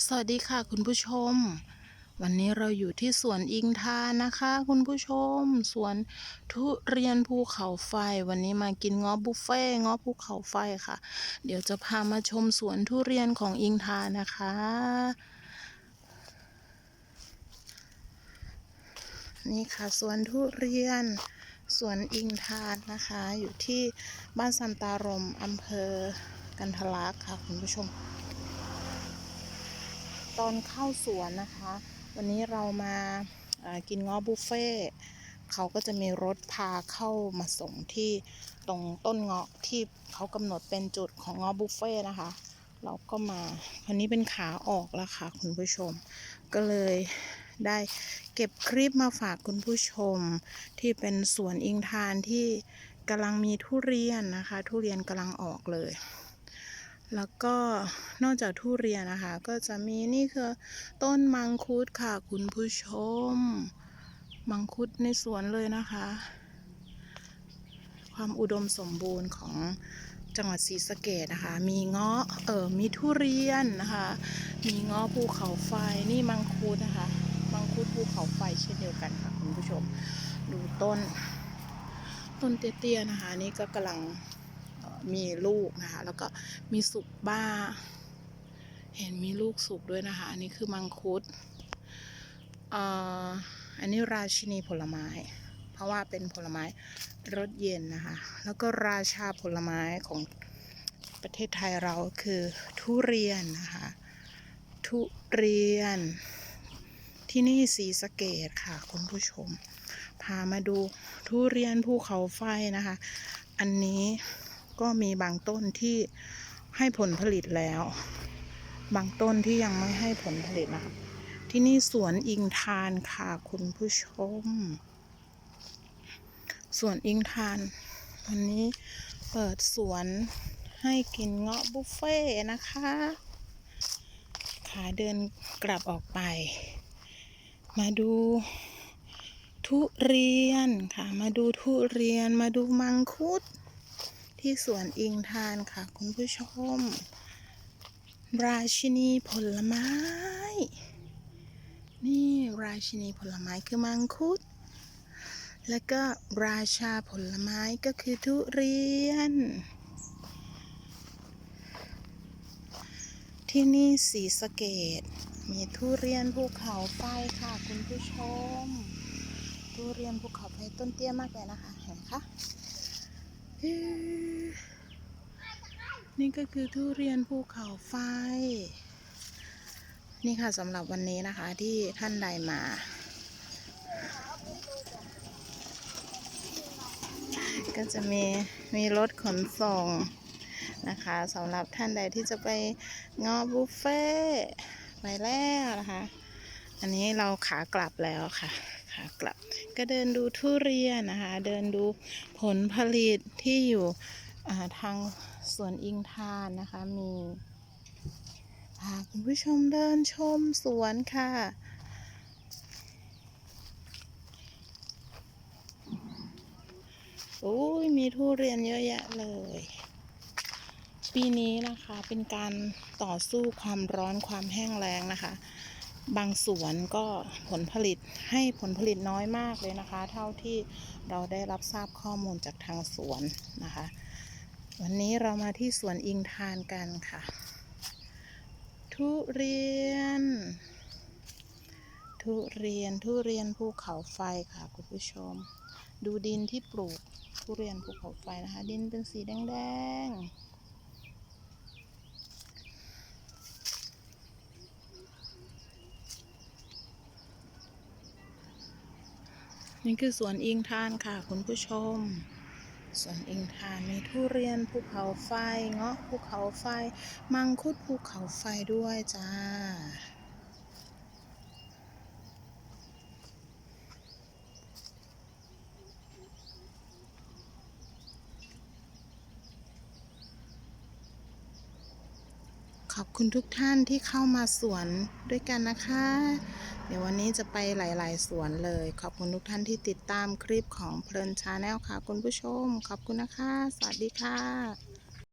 สวัสดีค่ะคุณผู้ชม วันนี้เราอยู่ที่สวนอิงทานนะคะ คุณผู้ชม สวนทุเรียนภูเขาไฟ วันนี้มากินงาะบุฟเฟ่งาะภูเขาไฟค่ะ เดี๋ยวจะพามาชมสวนทุเรียนของอิงทานนะคะ นี่ค่ะสวนทุเรียนสวนอิงทานนะคะ อยู่ที่บ้านสันตารมอำเภอกันทะลักค่ะคุณผู้ชม ตอนเข้าสวนนะคะ วันนี้เรามากินเงาะบุฟเฟ่เขาก็จะมีรถพาเข้ามาส่งที่ตรงต้นเงาะที่เขากำหนดเป็นจุดของเงาะบุฟเฟ่นะคะ เราก็มาวันนี้เป็นขาออกแล้วค่ะคุณผู้ชม ก็เลยได้เก็บคลิปมาฝากคุณผู้ชม ที่เป็นสวนอิงทานที่กำลังมีทุเรียนนะคะ ทุเรียนกำลังออกเลย แล้วก็นอกจากทุเรียนนะคะ ก็จะมีนี่คือต้นมังคุดค่ะ คุณผู้ชม มังคุดในสวนเลยนะคะ ความอุดมสมบูรณ์ของจังหวัดศรีสะเกดนะคะ มีเงาะเออมีทุเรียนนะคะ มีเงาะภูเขาไฟนี่มังคุดนะคะ มังคุดภูเขาไฟเช่นเดียวกันค่ะคุณผู้ชม ดูต้น ต้นเตี้ยๆนะคะ นี่ก็กำลัง มีลูกนะคะ แล้วก็มีสุกบ้า เห็นมีลูกสุกด้วยนะคะ อันนี้คือมังคุดเอ่ออันนี้ราชินีผลไม้ เพราะว่าเป็นผลไม้รสเย็นนะคะ แล้วก็ราชาผลไม้ของประเทศไทยเราคือทุเรียนนะคะ ทุเรียนที่นี่สีสะเกดค่ะ คุณผู้ชม พามาดูทุเรียนภูเขาไฟนะคะ อันนี้ ก็มีบางต้นที่ให้ผลผลิตแล้ว บางต้นที่ยังไม่ให้ผลผลิตนะคะที่นี่สวนอิงทานค่ะคุณผู้ชม สวนอิงทาน วันนี้เปิดสวนให้กินเงาะบุฟเฟ่ต์นะคะขาเดินกลับออกไป มาดูทุเรียนค่ะ มาดูทุเรียน มาดูมังคุด ที่สวนอิงทานค่ะ คุณผู้ชม ราชินีผลไม้ นี่ราชินีผลไม้คือมังคุด แล้วก็ราชาผลไม้ก็คือทุเรียน ที่นี่สีสะเกดมีทุเรียนภูเขาไฟค่ะ คุณผู้ชม ทุเรียนภูเขาไฟต้นเตี้ยมากเลยนะคะ เห็นไหมคะเอ๊ะ นี่ก็คือทุเรียนภูเขาไฟ นี่ค่ะสำหรับวันนี้นะคะที่ท่านใดมา ก็จะมีมีรถขนส่งนะคะสำหรับท่านใดที่จะไปงอบุฟเฟ่ไปแล้วนะคะ อันนี้เราขากลับแล้วค่ะ ขากลับ ก็เดินดูทุเรียนนะคะ เดินดูผลผลิตที่อยู่าทางสวนอิงทานนะคะ มีพาคุณผู้ชมเดินชมสวนค่ะโอ้ยมีทุเรียนเยอะแยะเลย ปีนี้นะคะเป็นการต่อสู้ความร้อนความแห้งแล้งนะคะ บางสวนก็ผลผลิตให้ผลผลิตน้อยมากเลยนะคะ เท่าที่เราได้รับทราบข้อมูลจากทางสวนนะคะ วันนี้เรามาที่สวนอิงทานกันค่ะ ทุเรียน ทุเรียนทุเรียนภูเขาไฟค่ะคุณผู้ชม ดูดินที่ปลูกทุเรียนภูเขาไฟนะคะ ดินเป็นสีแดงๆ นี่คือสวนอิงทานค่ะคุณผู้ชม สวนอิงทานมีทุเรียนภูเขาไฟเงาะภูเขาไฟ มังคุดภูเขาไฟด้วยจ้า ขอบคุณทุกท่านที่เข้ามาสวนด้วยกันนะคะ เดี๋ยววันนี้จะไปหลาย ๆ สวนเลย ขอบคุณทุกท่านที่ติดตามคลิปของเพลินชาแนลค่ะ คุณผู้ชม ขอบคุณนะคะ สวัสดีค่ะ